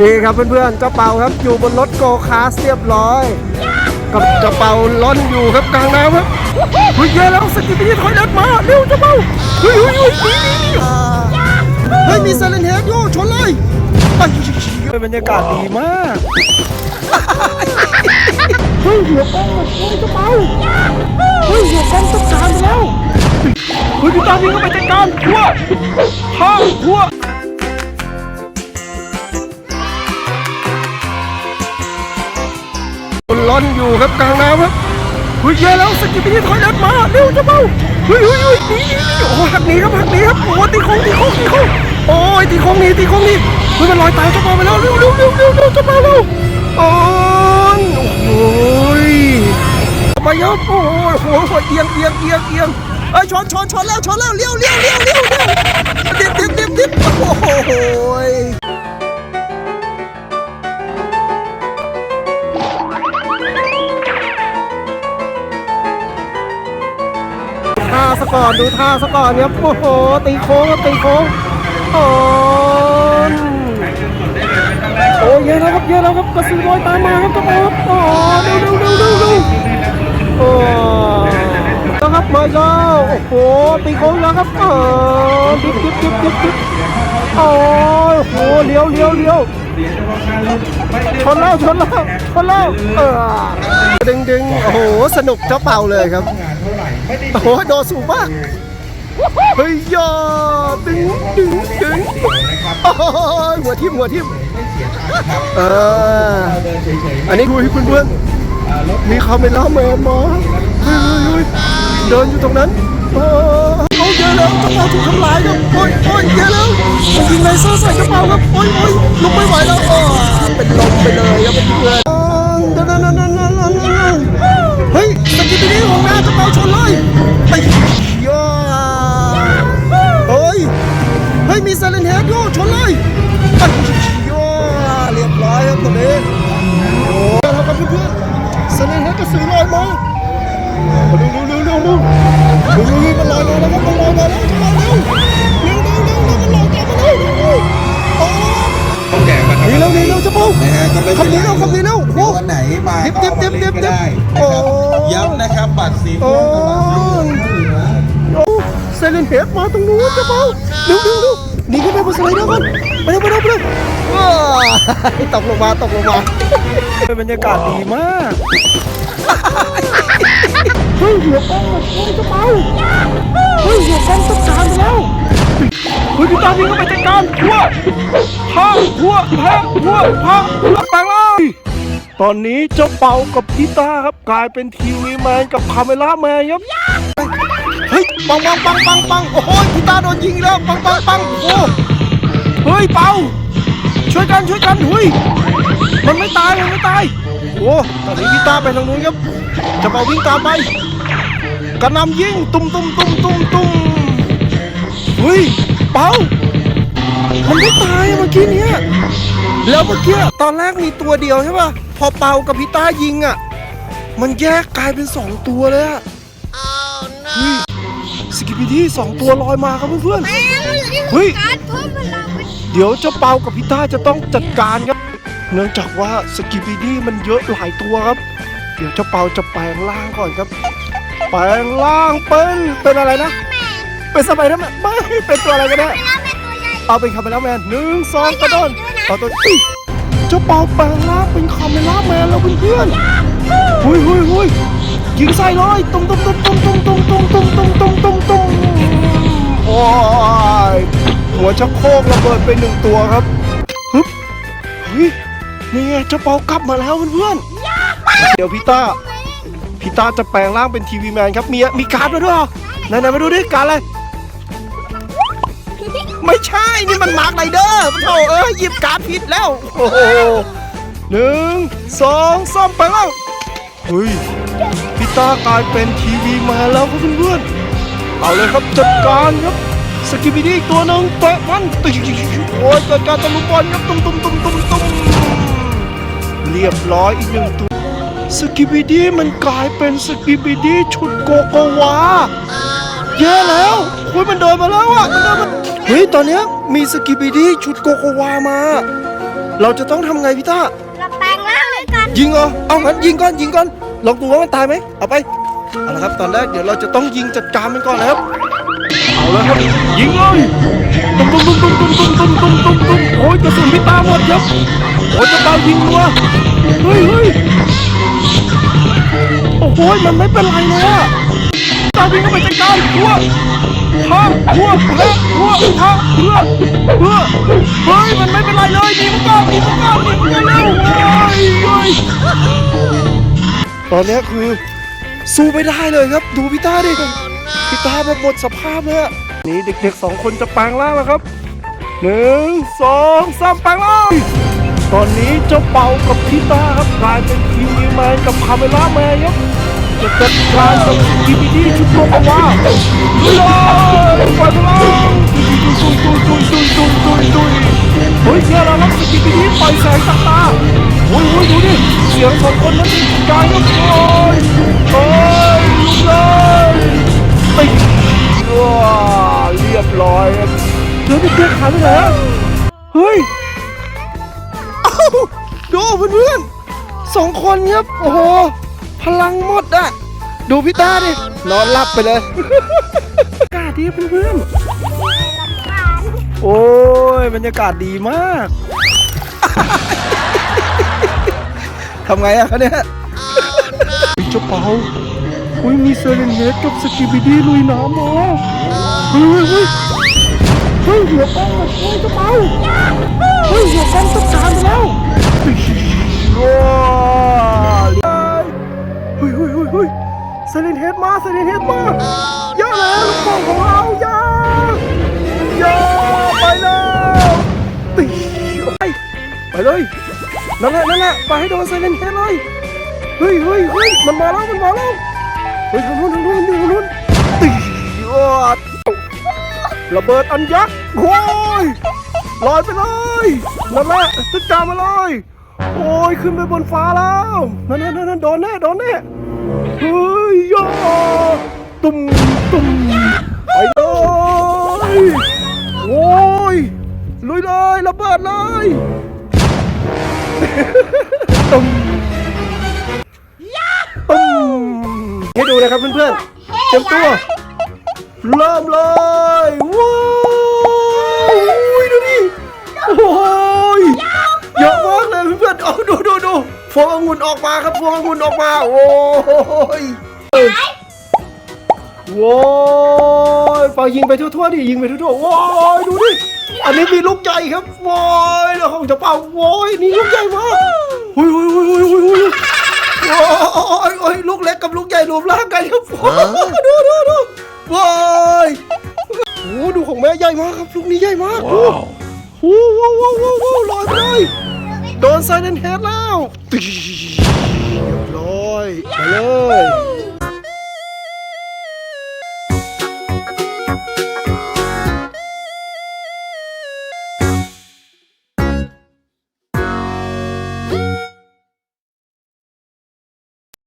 นี่ครับเพื่อนๆเจ้าเปาครับอยู่บนรถโกคาร์สเรียบร้อย กับเจ้าเปาล่อนอยู่ครับกลางน้ำครับเฮ้ยเยอะแล้วสกิปปี้ถอยรถมาเร็วเจ้าเปาเฮ้ยเฮ้ยเฮ้ยนี่นี่นี่เฮ้ยมีเซเลนเฮดอยู่ชนเลยไอ้เฮ้ยบรรยากาศดีมากเฮ้ยหัวกล้องแบบโอ้ยเจ้าเปาเฮ้ยหัวกล้องต้องการไปแล้วเฮ้ยพี่ตาวิ่งเข้าไปจัดการหัวห้างหัว ล่อนอยู่ครับกลางน้ำครับเฮ้ยเยอะแล้วสกิปปี้ถอยรถมาเร็วจ้าเบาเฮ้ยเฮ้ยเฮ้ยหนีโอ้หักหนีครับหักหนีครับโอ้ตีโค้งตีโค้งตีโค้งโอ้ยตีโค้งหนีตีโค้งหนีเฮ้ยมันลอยตายเจ้าเบาไปแล้วเร็วเร็วเร็วเร็วเร็วเจ้าเบาเร็วโอ้ยโอ้ยมาเยอะโอ้ยหัวหัวเอียงเอียงเอียงเอียงเอ้ยชนชนชนแล้วชนแล้วเลี้ยวเลี้ยวเลี้ยวเลี้ยวเลี้ยวดิบดิบดิบดิบโอ้โห สก่อนดูท่าสก่อนครับโอ้โหตีโค้งครับตีโค้งโอ้โอ้ยเยอะแล้วครับเยอะแล้วครับกระสือลอยตามมาครับกระโปงโอ้เร็วเร็วเร็วเร็วเร็วโอ้แล้วครับมาแล้วโอ้โหตีโค้งแล้วครับเออดิบดิบดิบดิบดิบอ้ยโอ้โหเลี้ยวเลี้ยวเลี้ยวชนแล้วชนแล้วชนแล้วเออดึงดึงโอ้โหสนุกเจ้าเป่าเลยครับ โอ้โหโดดสูงมากเฮ้ยยอดึงดึงดึงโอ้ยหัวทิ่มหัวทิ่มเอออันนี้ดูให้เพื่อนๆมีคาเมล่าแมนมาเฮ้ยเฮ้ยเฮ้ยเดินอยู่ตรงนั้นโอ้เอาเยอะแล้วกระเป๋าถูกทำลายครับโอ้ยโอ้ยเยอะแล้วมันยิงเลเซอร์ใส่กระเป๋าครับโอ้ยโอ้ยลุกไม่ไหวแล้วโอ้เป็นลมไปเลยครับเพื่อน เป๋าชนเลยไอ้ย่าเฮ้ยเฮ้ยมีเซเลนเฮดอยู่ชนเลยไอ้ย่าเรียบร้อยครับตรงนี้โอ้แล้วครับเพื่อนๆเซเลนเฮดกระสือลอยมาเร็ บบัตรสีม่วงกับบัตรสีเหลืองโอ้เซเลนเฮดมาตรงนู้นจะเปล่าเร็วเร็วเร็วหนีขึ้นไปบนสไลเดอร์ก่อนไปเร็วไปเร็วไปเร็วว้าตกลงมาตกลงมาเป็นบรรยากาศดีมากเฮ้ยหัวกล้องแบบโอ้ยจะเปล่าเฮ้ยหัวกล้องต้องการไปแล้วเฮ้ยพี่ตาวิ่งเข้าไปจัดการหัวห้างหัวแพะหัวพังหัวแปลงเลย ตอนนี้เจ้าเป่ากับพีตาครับกลายเป็นทีวีแมนกับคาเมล่าแมนครับ เฮ้ยปังปังปังปังปังโอ้โหพีตาโดนยิงแล้วปังปังปังโอ้เฮ้ยเปาช่วยกันช่วยกันเฮ้ยมันไม่ตายมันไม่ตายโอ้ตอนนี้พีตาไปทางนู้นครับจะเปาวิ่งตามไปกระหนำยิงตุ้มตุ้มตุ้มตุ้มตุ้มเฮ้ยเปามันไม่ตายเมื่อกี้เนี้ย แล้วเมื่อกี้ตอนแรกมีตัวเดียวใช่ป่ะ พอเปากับพี่ตายิงอะ มันแยกกลายเป็นสองตัวเลยอะเฮ้ยสกิปปี้ที่สองตัวลอยมาครับเพื่อนๆเฮ้ยการเพิ่มพลังเป็นเดี๋ยวเจ้าเปากับพี่ต้าจะต้องจัดการครับ เนื่องจากว่าสกิปปี้ดี้มันเยอะหลายตัวครับ เดี๋ยวเจ้าเปาจะแปลงร่างก่อนครับ แปลงร่างเป็นเป็นอะไรนะ เป็นสไปเดอร์แมนไม่เป็นตัวอะไรก็ได้แล้วเป็นตัวใหญ่เอาเป็นคาเมล่าแมนหนึ่งสองกระโดด เอาตัวอุ๊ยเจ้าเปาแปลงร่างเป็นคาเมล่าแมนแล้วเพื่อนๆหุยหุยหุยยิงใส่เลยตุ้มตุ้มตุ้มตุ้มตุ้มตุ้มตุ้มตุ้มตุ้มตุ้มตุ้มตุ้มโอ้ยหัวชักโครกระเบิดไปหนึ่งตัวครับฮึบเฮ้ยนี่ไงเจ้าเปากลับมาแล้วเพื่อนๆเดี๋ยวพี่ต้าพี่ต้าจะแปลงร่างเป็นทีวีแมนครับมีมีการ์ดมาด้วยเหรอไหนๆมาดูดิการ์ดอะไร ไม่ใช่นี่มันมาร์กไรเดอร์โถเอ้ยหยิบการ์ดผิดแล้ว โอ้โหหนึ่งสองสามไปแล้วเฮ้ยพี่ตากลายเป็นทีวีมาแล้วครับเพื่อนๆเอาเลยครับจัดการครับสกิบิดี้อีกตัวหนึ่งเตะมันตึ๊กโอ้ยเกิดการตะลุมบอลครับตุ้มตุ้มตุ้มตุ้มตุ้มเรียบร้อยอีกหนึ่งตัวสกิบิดี้มันกลายเป็นสกิบิดี้ชุดโกโกวาแย่แล้ว คุยมันเดินมาแล้วอะมันเดินมา เฮ้ยตอนเนี้ยมีสกิบิดี้ชุดโกโกวามา เราจะต้องทำไงพี่ต้าเราแปลงร่างด้วยกันยิงเหรอเอางั้นยิงก่อนยิงก่อนลองดูว่ามันตายไหมเอาไปเอาละครับตอนแรกเดี๋ยวเราจะต้องยิงจัดการมันก่อนนะครับเอาแล้วครับยิงเลยตุ้มตุ้มตุ้มตุ้มตุ้มตุ้มตุ้มตุ้มตุ้มตุ้มโอ้ยกระสุนพี่ตาหมดครับโอ้ยจะตามยิงรัวเฮ้ยเฮ้ยโอ้โหมันไม่เป็นไรเลยอะตา วิ่งเข้าไปจัดการหัวฮะหัวเละหัวฮะเพื่อเพื่อเฮ้ยมันไม่เป็นไรเลยยิงมันก่อนยิงมันก่อนยิงมันก่อนเร็วโอ้ยเฮ้ยตอนนี้คือสู้ไม่ได้เลยครับ ดูพี่ตาดิพี่ตาแบบหมดสภาพเลยนี่เด็กๆสองคนจะแปลงร่างแล้วครับหนึ่งสองสามแปลงร่างตอนนี้เจ้าเป่ากับพี่ตาครับกลายเป็นทีมแมนกับคาเมล่าแมนครับ จะจัดการกับทีพีดีชุดโลกว่าลุยเลยไปพลังตุยตุยตุยตุยตุยตุยตุยเฮ้ยเนี่ยเรารับสกิปดีปล่อยแสงจากตาโอ้ยโอ้ยดูดิเสียงสองคนนั้นกลายเป็นโอ้ยโอ้ยลุกเลยติดว้าเรียบร้อยเดี๋ยวเด็กๆหายไปไหนอะเฮ้ยดูเพื่อนๆสองคนครับโอ้โห พลังหมดอะดูพี่ตาดิ นอนหลับไปเลย อากาศดีเพื่อนๆโอ้ยบรรยากาศดีมากทำไงอะเขาเนี่ยมีเจ้าเปาอุ้ยมีเซเลนเฮดกับสกิบิดี้ลุยน้ำมาเฮ้ยเฮ้ยเฮ้ยหัวกล้องมาช่วยเจ้าเปาเฮ้ยหัวกล้องจัดการไปแล้วว้าวเฮ้ย เฮ้ยเซเลนเฮดมาเซเลนเฮดมาอย่าแล้วลูกโป่งของเราย่าย่าไปแล้วตีไปไปเลยนั่นแหละนั่นแหละไปให้โดนไซเลนเฮดเลยเฮ้ยเฮ้ยเฮ้ยมันมาแล้วมันมาแล้วเฮ้ยทางนู้นทางนู้นทางนู้นตีระเบิดอันยักษ์โอ้ยลอยไปเลยนั่นแหละจัดการมาเลยโอ้ยขึ้นไปบนฟ้าแล้วนั่นนั่นนั่นโดนแน่โดนแน่ เฮ้ยย่าตุ่มตุ่มไปเลยโอ้ยลุยเลยระเบิดเลยตุ้มตุ้มให้ดูนะครับเพื่อนๆเตรียมตัว เริ่มเลยว้าวอุ้ยดูดิโอ้ยเยอะมากเลยเพื่อนๆเอาดูดูดู ฟององุ่นออกมาครับฟององุ่นออกมา โอ้ยโว้ยปล่อยยิงไปทั่วๆดิยิงไปทั่วๆโว้ยดูดิอันนี้มีลูกใหญ่ครับโว้ยแล้วของจะเป่าโว้ยนี่ลูกใหญ่มากหุยหุยหุยหุยหุยหุยโอ้ยโอ้ยลูกเล็กกับลูกใหญ่รวมร่างกันครับดูดูดูโว้ยโอ้ดูของแม่ใหญ่มากครับลูกนี้ใหญ่มากโอ้โหว้าวว้าวว้าวลอยไปเลยโดนไซน์แรนแฮดแล้ว เรียบร้อยไปเลย